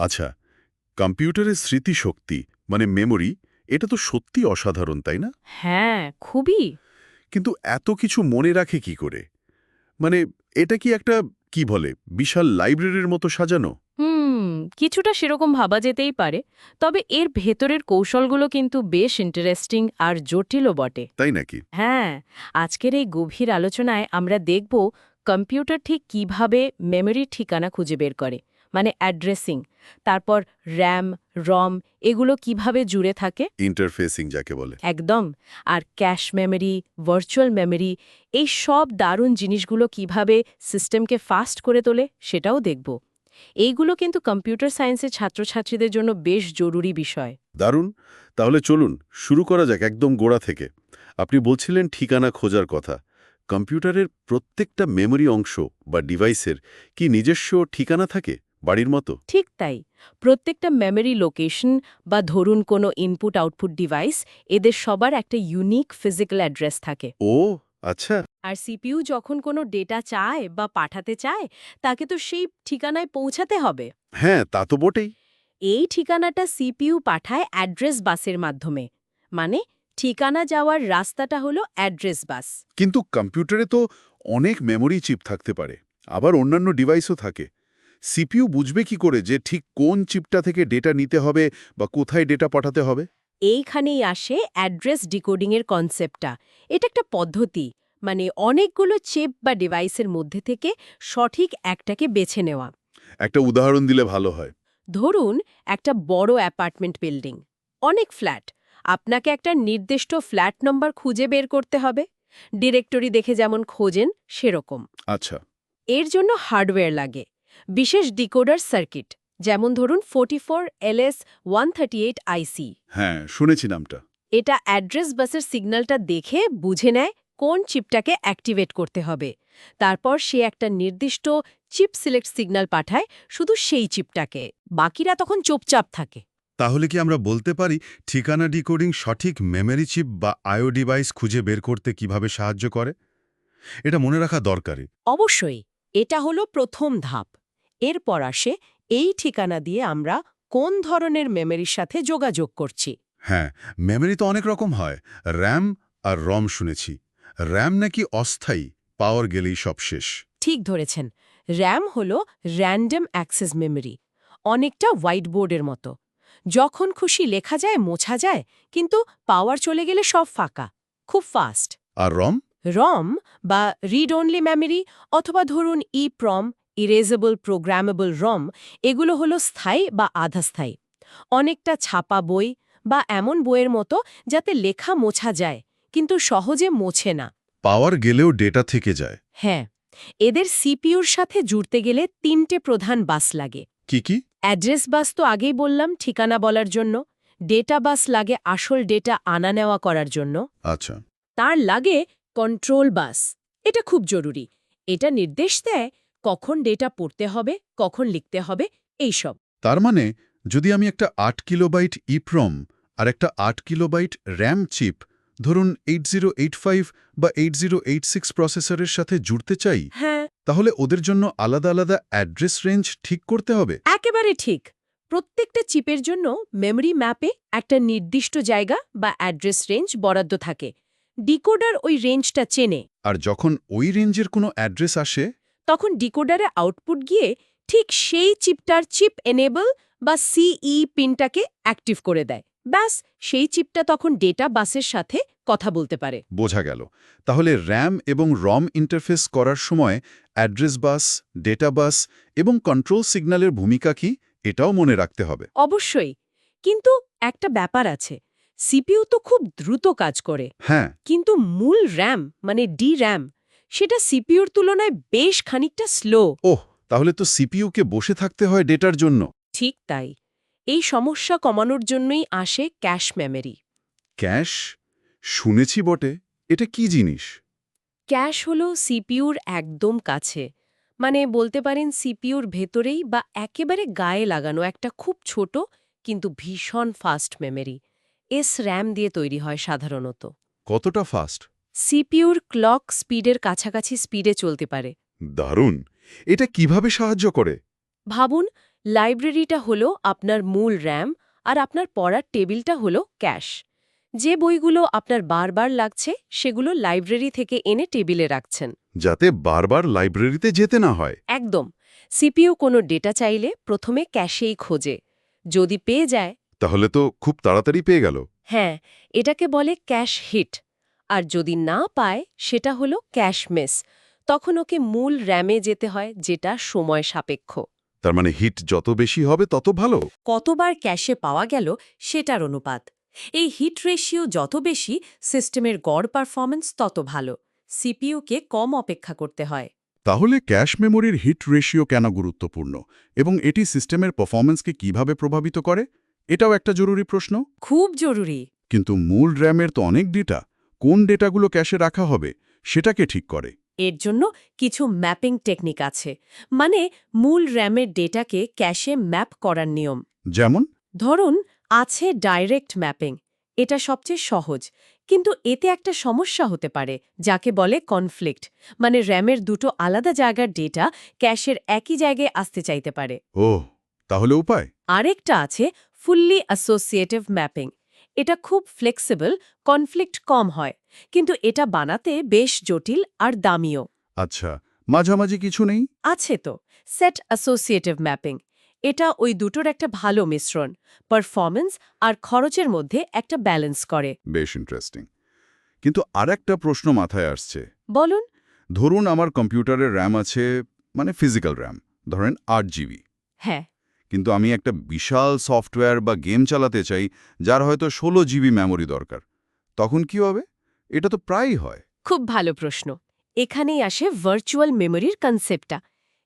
আচ্ছা কম্পিউটারের স্মৃতিশক্তি মানে মেমোরি এটা তো সত্যি অসাধারণ তাই না? হ্যাঁ খুবই। কিন্তু এত কিছু মনে রাখে কি করে? মানে এটা কি একটা কি বলে বিশাল লাইব্রেরির মতো সাজানো? হুম কিছুটা সেরকম ভাবা যেতেই পারে তবে এর ভেতরের কৌশলগুলো কিন্তু বেশ ইন্টারেস্টিং আর জটিলও বটে। তাই নাকি? হ্যাঁ আজকের এই গভীর আলোচনায় আমরা দেখব কম্পিউটার ঠিক কীভাবে মেমোরির ঠিকানা খুঁজে বের করে মানে অ্যাড্রেসিং তারপর র্যাম রম এগুলো কীভাবে জুড়ে থাকে? ইন্টারফেসিং যাকে বলে। একদম। আর ক্যাশ মেমোরি ভার্চুয়াল মেমোরি এই সব দারুণ জিনিসগুলো কীভাবে সিস্টেমকে ফাস্ট করে তোলে সেটাও দেখব। এইগুলো কিন্তু কম্পিউটার সায়েন্সের ছাত্রছাত্রীদের জন্য বেশ জরুরি বিষয়। দারুণ। তাহলে চলুন শুরু করা যাক একদম গোড়া থেকে। আপনি বলছিলেন ঠিকানা খোঁজার কথা। কম্পিউটারের প্রত্যেকটা মেমোরি অংশ বা ডিভাইসের কি নিজস্ব ঠিকানা থাকে? বাড়ির মতো? ঠিক তাই। প্রত্যেকটা মেমোরি লোকেশন বা ধরুন কোনো ইনপুট আউটপুট ডিভাইস এদের সবার একটা ইউনিক ফিজিক্যাল অ্যাড্রেস থাকে। ও আচ্ছা। আর সিপিইউ যখন কোনো ডেটা চায় বা পাঠাতে চায় তাকে তো সেই ঠিকানায় পৌঁছাতে হবে। হ্যাঁ তা তো বটেই। এই ঠিকানাটা সিপিইউ পাঠায় অ্যাড্রেস বাসের মাধ্যমে। মানে ঠিকানা যাওয়ার রাস্তাটা হলো অ্যাড্রেস বাস কিন্তু কম্পিউটারে তো অনেক মেমোরি চিপ থাকতে পারে। আবার অন্যান্য ডিভাইসও থাকে। সিপিইউ বুঝবে কি করে যে ঠিক কোন চিপটা থেকে ডেটা নিতে হবে বা কোথায় ডেটা পাঠাতে হবে? এইখানেই আসে অ্যাড্রেস ডিকোডিংয়ের কনসেপ্টটা। এটা একটা পদ্ধতি মানে অনেকগুলো চিপ বা ডিভাইসের মধ্যে থেকে সঠিক একটাকে বেছে নেওয়া। একটা উদাহরণ দিলে ভালো হয়। ধরুন একটা বড় অ্যাপার্টমেন্ট বিল্ডিং অনেক ফ্ল্যাট। আপনাকে একটা নির্দিষ্ট ফ্ল্যাট নম্বর খুঁজে বের করতে হবে। ডিরেক্টরি দেখে যেমন খোঁজেন সেরকম। আচ্ছা। এর জন্য হার্ডওয়্যার লাগে। বিশেষ ডিকোডার সার্কিট যেমন ধরুন forty four LS one thirty eight IC হ্যাঁ শুনেছি নামটা। এটা অ্যাড্রেস বাসের সিগন্যালটা দেখে বুঝে নেয় কোন চিপটাকে অ্যাক্টিভেট করতে হবে। তারপর সে একটা নির্দিষ্ট চিপ সিলেক্ট সিগন্যাল পাঠায় শুধু সেই চিপটাকে বাকিরা তখন চুপচাপ থাকে। তাহলে কি আমরা বলতে পারি ঠিকানা ডিকোডিং সঠিক মেমরি চিপ বা আইও ডিভাইস খুঁজে বের করতে কীভাবে সাহায্য করে? এটা মনে রাখা দরকারি। অবশ্যই এটা হলো প্রথম ধাপ। এরপর আসে এই ঠিকানা দিয়ে আমরা কোন ধরনের মেমরির সাথে যোগাযোগ করছি। হ্যাঁ মেমরি তো অনেক রকম হয়। র্যাম আর রম শুনেছি। র্যাম নাকি অস্থায়ী পাওয়ার গেলেই সব শেষ। ঠিক ধরেছেন। র্যাম হল র্যান্ডম অ্যাক্সেস মেমরি অনেকটা হোয়াইট বোর্ডের মতো। যখন খুশি লেখা যায় মোছা যায় কিন্তু পাওয়ার চলে গেলে সব ফাঁকা খুব ফাস্ট। আর রম? রম বা রিড অনলি মেমরি অথবা ধরুন ই প্রম ইরেজেবল প্রোগ্রামেবল রম এগুলো হলো স্থায়ী বা আধাস্থায়ী। অনেকটা ছাপা বই বা এমন বইয়ের মতো যাতে লেখা মোছা যায় কিন্তু সহজে মোছে না। পাওয়ার গেলেও ডেটা থেকে যায়। হ্যাঁ এদের সিপিইউর সাথে জুড়তে গেলে তিনটে প্রধান বাস লাগে। কি কি? অ্যাড্রেস বাস তো আগেই বললাম ঠিকানা বলার জন্য ডেটা বাস লাগে আসল ডেটা আনা নেওয়া করার জন্য। আচ্ছা। তার লাগে কন্ট্রোল বাস এটা খুব জরুরি। এটা নির্দেশ দেয় কখন ডেটা পড়তে হবে কখন লিখতে হবে এইসব তার মানে যদি আমি একটা আট কিলোবাইট ইপ্রম আর একটা আট কিলোবাইট র্যাম চিপ ধরুন এইট জিরো এইট ফাইভ বা এইট জিরো এইট সিক্স প্রসেসরের সাথে জুড়তে চাই হ্যাঁ। তাহলে ওদের জন্য আলাদা আলাদা অ্যাড্রেস রেঞ্জ ঠিক করতে হবে। একেবারে ঠিক। প্রত্যেকটা চিপের জন্য মেমরি ম্যাপে একটা নির্দিষ্ট জায়গা বা অ্যাড্রেস রেঞ্জ বরাদ্দ থাকে। ডিকোডার ওই রেঞ্জটা চেনে। আর যখন ওই রেঞ্জের কোনো অ্যাড্রেস আসে তখন ডিকোডারে আউটপুট গিয়ে ঠিক সেই চিপটার চিপ এনেবল বা সিই পিনটাকে অ্যাক্টিভ করে দেয়। ব্যাস সেই চিপটা তখন ডেটা বাসের সাথে কথা বলতে পারে। বোঝা গেল। তাহলে র্যাম এবং রম ইন্টারফেস করার সময় অ্যাড্রেস বাস ডেটা বাস এবং কন্ট্রোল সিগন্যালের ভূমিকা কি এটাও মনে রাখতে হবে। অবশ্যই। কিন্তু একটা ব্যাপার আছে সিপিইউ তো খুব দ্রুত কাজ করে। হ্যাঁ। কিন্তু মূল র্যাম মানে ডি র্যাম সেটা সিপিউর তুলনায় বেশ খানিকটা স্লো ওহ তাহলে তো সিপিইউকে বসে থাকতে হয় ডেটার জন্য। ঠিক তাই। এই সমস্যা কমানোর জন্যই আসে ক্যাশ মেমরি। ক্যাশ? শুনেছি বটে। এটা কি জিনিস? ক্যাশ হল সিপিইউর একদম কাছে। মানে বলতে পারেন সিপিইউর ভেতরেই বা একেবারে গায়ে লাগানো একটা খুব ছোট কিন্তু ভীষণ ফাস্ট মেমরি এস র্যাম দিয়ে তৈরি হয় সাধারণত। কতটা ফাস্ট সিপিইউর ক্লক স্পিডের কাছাকাছি স্পিডে চলতে পারে। দারুণ! এটা কীভাবে সাহায্য করে? ভাবুন লাইব্রেরিটা হলো আপনার মূল র্যাম আর আপনার পড়ার টেবিলটা হলো ক্যাশ। যে বইগুলো আপনার বারবার লাগছে সেগুলো লাইব্রেরি থেকে এনে টেবিলে রাখছেন। যাতে বারবার লাইব্রেরিতে যেতে না হয়। একদম। সিপিইউ কোনো ডেটা চাইলে প্রথমে ক্যাশেই খোঁজে। যদি পেয়ে যায়। তাহলে তো খুব তাড়াতাড়ি পেয়ে গেল। হ্যাঁ এটাকে বলে ক্যাশ হিট। আর যদি না পায় সেটা হলো ক্যাশ মিস। তখন ওকে মূল র্যামে যেতে হয় যেটা সময় সাপেক্ষ। তার মানে হিট যত বেশি হবে তত ভালো? কতবার ক্যাশে পাওয়া গেল সেটার অনুপাত। এই হিট রেশিও যত বেশি সিস্টেমের গড় পারফরম্যান্স তত ভালো। সিপিইউকে কম অপেক্ষা করতে হয়। তাহলে ক্যাশ মেমোরির হিট রেশিও কেন গুরুত্বপূর্ণ? এবং এটি সিস্টেমের পারফরমেন্সকে কীভাবে প্রভাবিত করে? এটাও একটা জরুরি প্রশ্ন। খুব জরুরি। কিন্তু মূল র্যামের তো অনেক ডেটা। কোন ডেটাগুলো ক্যাশে রাখা হবে সেটাকে ঠিক করে। এর জন্য কিছু ম্যাপিং টেকনিক আছে মানে মূল র্যামের ডেটাকে ক্যাশে ম্যাপ করার নিয়ম। যেমন? ধরুন আছে ডাইরেক্ট ম্যাপিং এটা সবচেয়ে সহজ কিন্তু এতে একটা সমস্যা হতে পারে যাকে বলে কনফ্লিক্ট মানে র্যামের দুটো আলাদা জায়গার ডেটা ক্যাশের একই জায়গায় আসতে চাইতে পারে। ও তাহলে উপায়? আরেকটা আছে ফুললি অ্যাসোসিয়েটিভ ম্যাপিং এটা খুব ফ্লেক্সিবল কনফ্লিক্ট কম হয়। কিন্তু এটা বানাতে বেশ জটিল আর দামিও। আচ্ছা মাঝামাঝি কিছু নেই? আছে তো সেট অ্যাসোসিয়েটিভ ম্যাপিং এটা ওই দুটোর একটা ভালো মিশ্রণ পারফরম্যান্স আর খরচের মধ্যে একটা ব্যালেন্স করে। বেশ ইন্টারেস্টিং কিন্তু আর একটা প্রশ্ন মাথায় আসছে। বলুন। ধরুন আমার কম্পিউটারের র্যাম আছে মানে ফিজিক্যাল র্যাম ধরেন আট জিবি। হ্যাঁ। কিন্তু আমি একটা বিশাল সফটওয়্যার বা গেম চালাতে চাই যার হয়তো ষোলো জিবি মেমোরি দরকার। তখন কি হবে? এটা তো প্রায়ই হয়। খুব ভালো প্রশ্ন। এখানেই আসে ভার্চুয়াল মেমোরির কনসেপ্টটা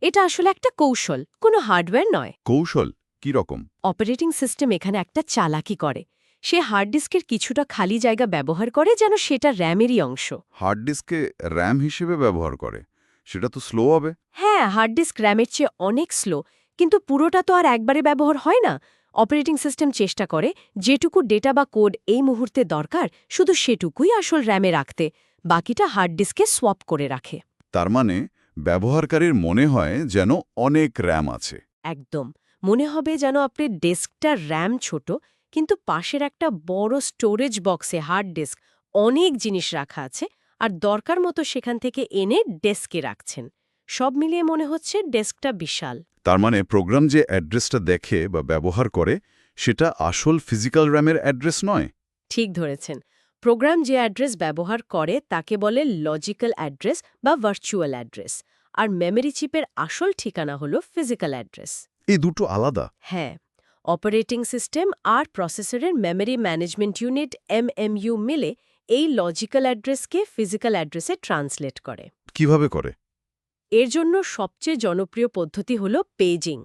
এটা আসলে একটা কৌশল কোনো হার্ডওয়্যার নয়। কৌশল? কি রকম? অপারেটিং সিস্টেম এখানে একটা চালাকি করে। সে হার্ড ডিস্কের কিছুটা খালি জায়গা ব্যবহার করে যেন সেটা র্যামেরই অংশ। হার্ড ডিস্কে র্যাম হিসেবে ব্যবহার করে। সেটা তো স্লো হবে। হ্যাঁ হার্ড ডিস্ক র্যামের চেয়ে অনেক স্লো কিন্তু পুরোটা তো আর একবারে ব্যবহার হয় না। অপারেটিং সিস্টেম চেষ্টা করে যেটুকু ডেটা বা কোড এই মুহূর্তে দরকার শুধু সেটুকুই আসল র্যামে রাখতে বাকিটা হার্ড ডিস্কে সোয়াপ করে রাখে। তার মানে ব্যবহারকারীর মনে হয় যেন অনেক র্যাম আছে। একদম। মনে হবে যেন আপনি ডেস্কটার র্যাম ছোট কিন্তু পাশের একটা বড় স্টোরেজ বক্সে হার্ড ডিস্ক অনেক জিনিস রাখা আছে আর দরকার মতো সেখান থেকে এনে ডেস্কে রাখছেন। সব মিলিয়ে মনে হচ্ছে ডেস্কটা বিশাল। তার মানে প্রোগ্রাম যে অ্যাড্রেসটা দেখে বা ব্যবহার করে সেটা আসল ফিজিক্যাল র্যামের অ্যাড্রেস নয়? ঠিক ধরেছেন। প্রোগ্রাম যে অ্যাড্রেস ব্যবহার করে তাকে বলে লজিক্যাল অ্যাড্রেস বা ভার্চুয়াল অ্যাড্রেস। আর মেমরি চিপের আসল ঠিকানা হলো ফিজিক্যাল অ্যাড্রেস। এই দুটো আলাদা? হ্যাঁ। অপারেটিং সিস্টেম আর প্রসেসরের মেমরি ম্যানেজমেন্ট ইউনিট এমএমইউ মিলে এই লজিক্যাল অ্যাড্রেসকে ফিজিক্যাল অ্যাড্রেসে ট্রান্সলেট করে। কীভাবে করে? এর জন্য সবচেয়ে জনপ্রিয় পদ্ধতি হল পেজিং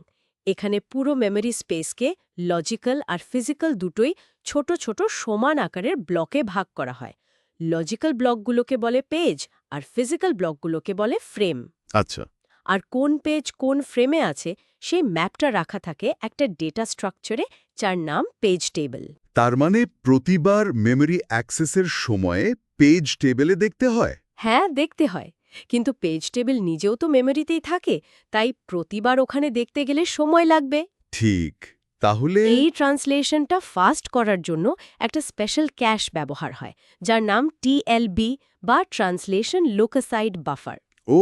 এখানে পুরো মেমরি স্পেসকে লজিক্যাল আর ফিজিক্যাল দুটোই ছোট ছোট সমান আকারের ব্লকে ভাগ করা হয়। লজিক্যাল ব্লকগুলোকে বলে পেজ আর ফিজিক্যাল ব্লকগুলোকে বলে ফ্রেম। আচ্ছা। আর কোন পেজ কোন ফ্রেমে আছে সেই ম্যাপটা রাখা থাকে একটা ডেটা স্ট্রাকচারে যার নাম পেজ টেবিল। তার মানে প্রতিবার মেমরি অ্যাক্সেসের সময়ে পেজ টেবিলে দেখতে হয়? হ্যাঁ দেখতে হয়। কিন্তু পেজ টেবিল নিজেও তো মেমোরিতেই থাকে তাই প্রতিবার ওখানে দেখতে গেলে সময় লাগবে। ঠিক তাহলে এই ট্রান্সলেশনটা ফাস্ট করার জন্য একটা স্পেশাল ক্যাশ ব্যবহার হয় যার নাম টিএলবি বা ট্রান্সলেশন লোকাসাইড বাফার ও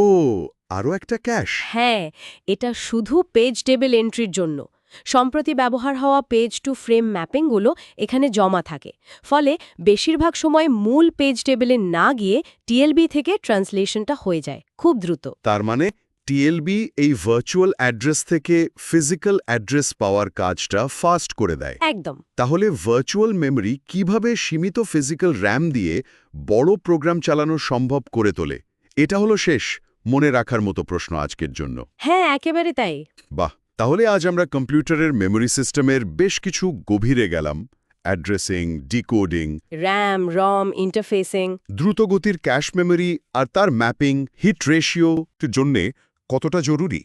আরও একটা ক্যাশ হ্যাঁ এটা শুধু পেজ টেবিল এন্ট্রির জন্য। সম্প্রতি ব্যবহার হওয়া পেজ টু ফ্রেম ম্যাপিংগুলো এখানে জমা থাকে। ফলে বেশিরভাগ সময় মূল পেজ টেবিলে না গিয়ে টিএলবি থেকে ট্রান্সলেশনটা হয়ে যায় খুব দ্রুত। তার মানে টিএলবি এই ভার্চুয়াল অ্যাড্রেস থেকে ফিজিক্যাল অ্যাড্রেস পাওয়ার কাজটা ফাস্ট করে দেয়। একদম। তাহলে ভার্চুয়াল মেমরি কীভাবে সীমিত ফিজিক্যাল র্যাম দিয়ে বড় প্রোগ্রাম চালানো সম্ভব করে তোলে? এটা হলো শেষ মনে রাখার মতো প্রশ্ন আজকের জন্য। হ্যাঁ একেবারে তাই। বাহ! তাহলে আজ আমরা কম্পিউটারের মেমোরি সিস্টেমের বেশ কিছু গভীরে গেলাম। Addressing decoding RAM ROM interfacing. দ্রুতগতির ক্যাশ মেমোরি আর তার ম্যাপিং হিট রেশিও জন্যে কতটা জরুরি?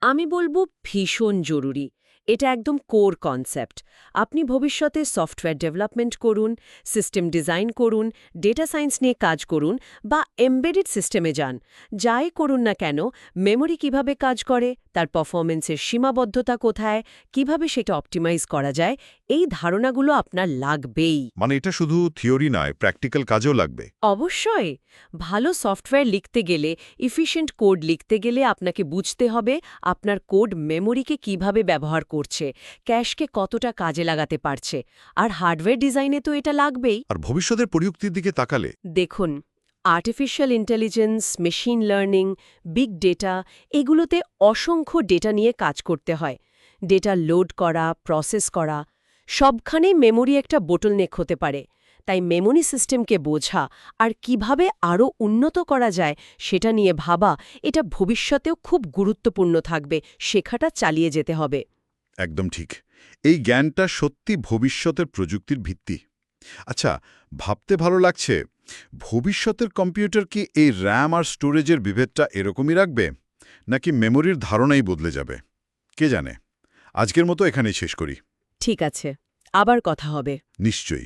আমি বলব ভীষণ জরুরি। এটা একদম কোর কনসেপ্ট। আপনি ভবিষ্যতে সফটওয়্যার ডেভেলপমেন্ট করুন সিস্টেম ডিজাইন করুন ডেটা সায়েন্স নিয়ে কাজ করুন বা এমবেডেড সিস্টেমে যান। যাই করুন না কেন মেমোরি কীভাবে কাজ করে তার পারফরমেন্সের সীমাবদ্ধতা কোথায় কীভাবে সেটা অপটিমাইজ করা যায় এই ধারণাগুলো আপনার লাগবেই। মানে এটা শুধু থিওরি নয় প্র্যাকটিক্যাল কাজেও লাগবে। অবশ্যই। ভালো সফটওয়্যার লিখতে গেলে ইফিশিয়েন্ট কোড লিখতে গেলে আপনাকে বুঝতে হবে আপনার কোড মেমোরিকে কীভাবে ব্যবহার করছে ক্যাশকে কতটা কাজে লাগাতে পারছে আর হার্ডওয়্যার ডিজাইনে তো এটা লাগবেই। আর ভবিষ্যতের প্রযুক্তির দিকে তাকালে? দেখুন artificial intelligence machine learning big data এগুলোতে অসংখ্য ডেটা নিয়ে কাজ করতে হয়। ডেটা লোড করা প্রসেস করা সবখানেই মেমোরি একটা বোটলনেক হতে পারে। তাই মেমোরি সিস্টেমকে বোঝা আর কীভাবে আরও উন্নত করা যায় সেটা নিয়ে ভাবা এটা ভবিষ্যতেও খুব গুরুত্বপূর্ণ থাকবে শেখাটা চালিয়ে যেতে হবে। একদম ঠিক। এই জ্ঞানটা সত্যি ভবিষ্যতের প্রযুক্তির ভিত্তি। আচ্ছা ভাবতে ভালো লাগছে ভবিষ্যতের কম্পিউটার কি এই র্যাম আর স্টোরেজের বিভেদটা এরকমই রাখবে নাকি মেমোরির ধারণাই বদলে যাবে? কে জানে? আজকের মতো এখানেই শেষ করি। ঠিক আছে আবার কথা হবে। নিশ্চয়ই।